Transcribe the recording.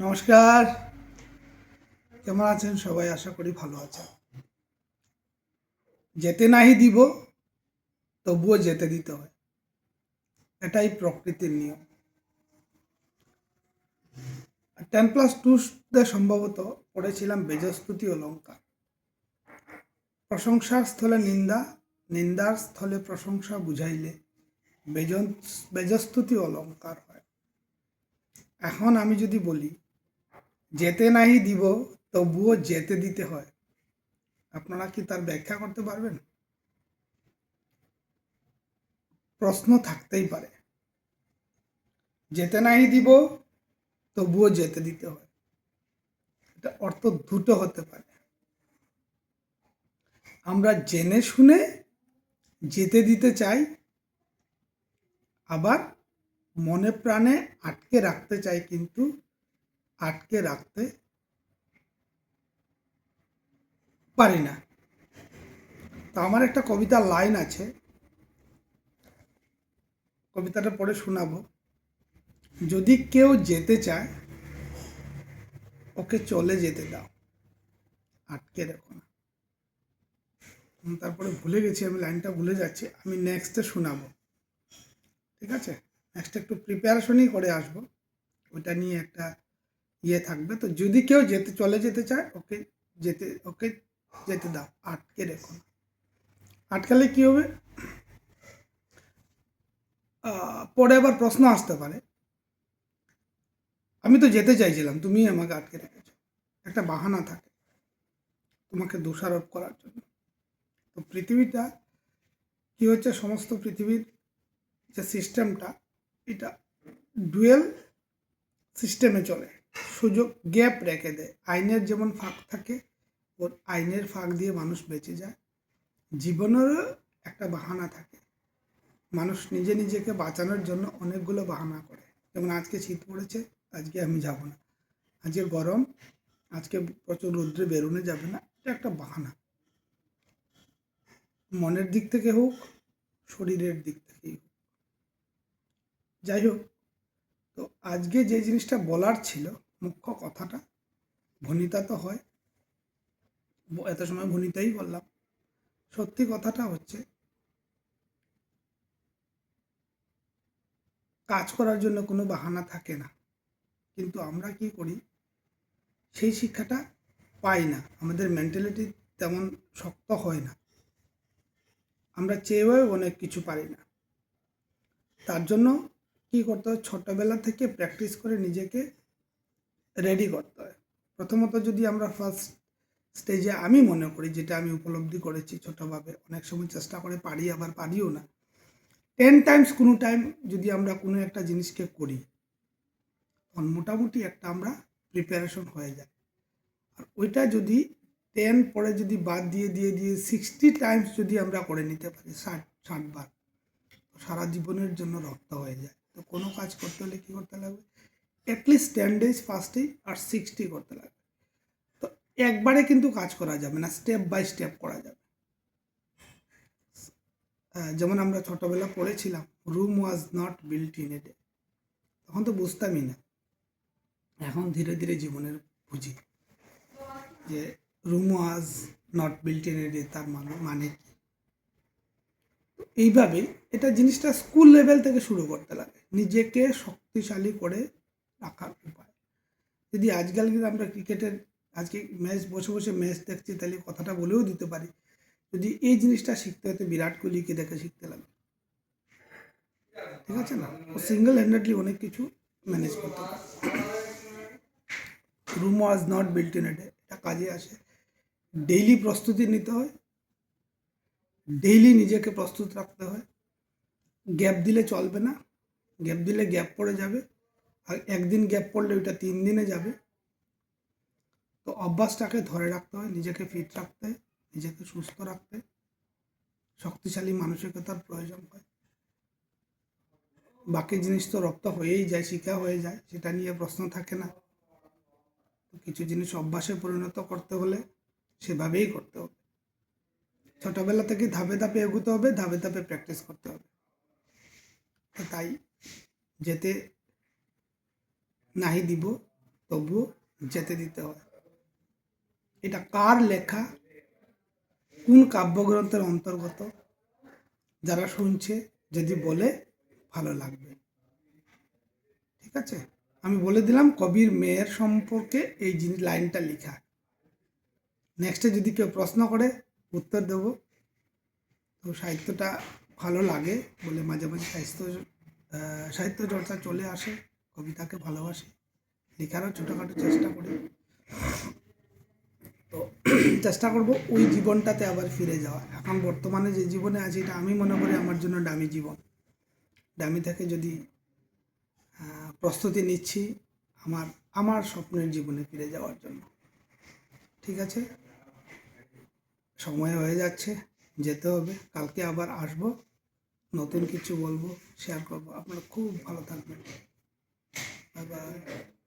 নমস্কার। কেমন আছেন? সবাই আশা করি ভালো আছেন। যেতে নাহি দিব, তবুও যেতে দিতে হয়। এটাই প্রকৃতির নিয়ম। টেন প্লাস টুতে সম্ভবত পড়েছিলাম বেজস্তুতি অলঙ্কার। প্রশংসার স্থলে নিন্দা, নিন্দার স্থলে প্রশংসা বুঝাইলে বেজস্তুতি অলঙ্কার হয়। এখন আমি যদি বলি যেতে নাহি দিব, তবুও যেতে দিতে হয়। আপনারা কি তার ব্যাখ্যা করতে পারবেন? প্রশ্ন থাকতেই পারে। যেতে নাহি দিব, তবুও যেতে দিতে হয়। এটা অর্থ দুটো হতে পারে। আমরা জেনে শুনে যেতে দিতে চাই, আবার মনে প্রাণে আটকে রাখতে চাই কিন্তু আটকে রাখতে পারি না। তা আমার একটা কবিতার লাইন আছে। কবিতাটা পড়ে শোনাবো। যদি কেউ যেতে চায়, ওকে চলে যেতে দাও। আটকে রেখো না। তারপরে ভুলে গেছি, আমি লাইনটা ভুলে যাচ্ছি। আমি নেক্সটে শোনাবো। ঠিক আছে? নেক্সট একটু প্রিপারেশনই করে আসব। ওটা নিয়ে একটা ইয়ে থাকবে। তো যদি কেউ যেতে, চলে যেতে চায়, ওকে যেতে ওকে যেতে দাও, আটকে রেখো। আটকালে কি হবে? পরে আবার প্রশ্ন আসতে পারে। আমি তো যেতে চাইছিলাম তুমি আমাকে আটকে রেখেছো। একটা বাহানা থাকে তোমাকে দোষারোপ করার জন্য। তো পৃথিবীটা কি হচ্ছে? সমস্ত পৃথিবীর যে সিস্টেমটা এটা ডুয়েল সিস্টেমে চলে। সুযোগ গ্যাপ রেখে দেয়। আইনের যেমন ফাঁক থাকে, ওর আইনের ফাঁক দিয়ে মানুষ বেঁচে যায়। জীবনেরও একটা বাহানা থাকে। মানুষ নিজে নিজেকে বাঁচানোর জন্য অনেকগুলো বাহানা করে। যেমন আজকে শীত পড়েছে, আজকে আমি যাব না। আজকে গরম, আজকে প্রচুর রৌদ্রে বেরোনো যাবে না। এটা একটা বাহানা। মনের দিক থেকে হোক, শরীরের দিক থেকেই হোক। যাই হোক তো আজকে যে জিনিসটা বলার ছিল, মুখ্য কথাটা, ভনিতা তো হয়। এত সময় ভনিতাই বললাম। সত্যি কথাটা হচ্ছে, কাজ করার জন্য কোনো বাহানা থাকে না। কিন্তু আমরা কি করি, সেই শিক্ষাটা পাই না। আমাদের মেন্টালিটি তেমন শক্ত হয় না। আমরা চেয়েও অনেক কিছু পারি না। তার জন্য কি করতে হয়? ছোটবেলা থেকে প্র্যাকটিস করে নিজেকে রেডি করতে হয়। প্রথমত যদি আমরা ফার্স্ট স্টেজে আমি মনে করি যেটা আমি উপলব্ধি করেছি ছোটোভাবে, অনেক সময় চেষ্টা করে পারি, আবার পারিও না। টেন টাইমস কোনো টাইম যদি আমরা কোনো একটা জিনিসকে করি, তখন মোটামুটি একটা আমরা প্রিপারেশন হয়ে যায়। আর ওইটা যদি টেন পরে যদি বাদ দিয়ে দিয়ে দিয়ে সিক্সটি টাইমস যদি আমরা করে নিতে পারি, ষাট ষাট বার, সারা জীবনের জন্য রক্ত হয়ে যায়। তো কোনো কাজ করতে হলে কী করতে লাগবে? অ্যাটলিস্ট টেন ডেজ ফার্স্টেই আর সিক্সটি করতে লাগবে। তো একবারে কিন্তু কাজ করা যাবে না স্টেপ বাই স্টেপ করা যাবে। যেমন আমরা ছোটবেলা পড়েছিলাম Rome was not built in a day তখন তো বুঝতামই না। এখন ধীরে ধীরে জীবনের বুঝি। যে Rome was not built in a day তার মানে মানে কি? তো এইভাবেই এটা জিনিসটা স্কুল লেভেল থেকে শুরু করতে লাগে। নিজেকে শক্তিশালী করে রাখার উপায়। যদি আজকাল কিন্তু আমরা ক্রিকেটের, আজকে ম্যাচ, বসে বসে ম্যাচ দেখছি, তাহলে কথাটা বলেও দিতে পারি। যদি এই জিনিসটা শিখতে হতো, বিরাট কোহলিকে দেখে শিখতে লাগবে। ঠিক আছে না? ও সিঙ্গেল হ্যান্ডেডলি অনেক কিছু ম্যানেজ করতে পারে। Rome was not built in a day এটা কাজে আসে। ডেইলি প্রস্তুতি নিতে হয়। ডেইলি নিজেকে প্রস্তুত রাখতে হয়। গ্যাপ দিলে চলবে না। গ্যাপ দিলে গ্যাপ পড়ে যাবে আর একদিন গ্যাপ পড়লে ওইটা তিন দিনে যাবে। তো অভ্যাসটাকে ধরে রাখতে হয়, নিজেকে ফিট রাখতে নিজেকে সুস্থ রাখতে শক্তিশালী মানসিকতার প্রয়োজন হয়। বাকি জিনিস তো রপ্ত হয়েই যায়, শিখা হয়ে যায়, সেটা নিয়ে প্রশ্ন থাকে না। কিছু জিনিস অভ্যাসে পরিণত করতে হলে সেভাবেই করতে হবে। ছোটবেলা থেকে ধাপে ধাপে এগোতে হবে, ধাপে ধাপে প্র্যাকটিস করতে হবে। তাই যেতে নাহি দিব তবুও যেতে দিতে হয়। এটা কার লেখা? কোন কাব্যগ্রন্থের অন্তর্গত? যারা শুনছে, যদি বলে, ভালো লাগবে। ঠিক আছে? আমি বলে দিলাম, কবির মেয়ের সম্পর্কে এই জিনিস লাইনটা লেখা। নেক্সটে যদি কেউ প্রশ্ন করে, উত্তর দেব। তো সাহিত্যটা ভালো লাগে বলে মাঝে মাঝে সাহিত্য সাহিত্য চর্চা চলে আসে, কবিতাকে ভালোবাসি, লেখারও ছোটোখাটো চেষ্টা করি। তো চেষ্টা করব ওই জীবনটাতে আবার ফিরে যাওয়া এখন বর্তমানে যে জীবনে আছি, এটা আমি মনে করি আমার জন্য দামি জীবন। ডামি থেকে যদি প্রস্তুতি নিচ্ছি, আমার আমার স্বপ্নের জীবনে ফিরে যাওয়ার জন্য। ঠিক আছে? সময় হয়ে যাচ্ছে, যেতে হবে, কালকে আবার আসব। নতুন কিছু বলব শেয়ার করব। আপনারা খুব ভালো থাকবেন। Bye bye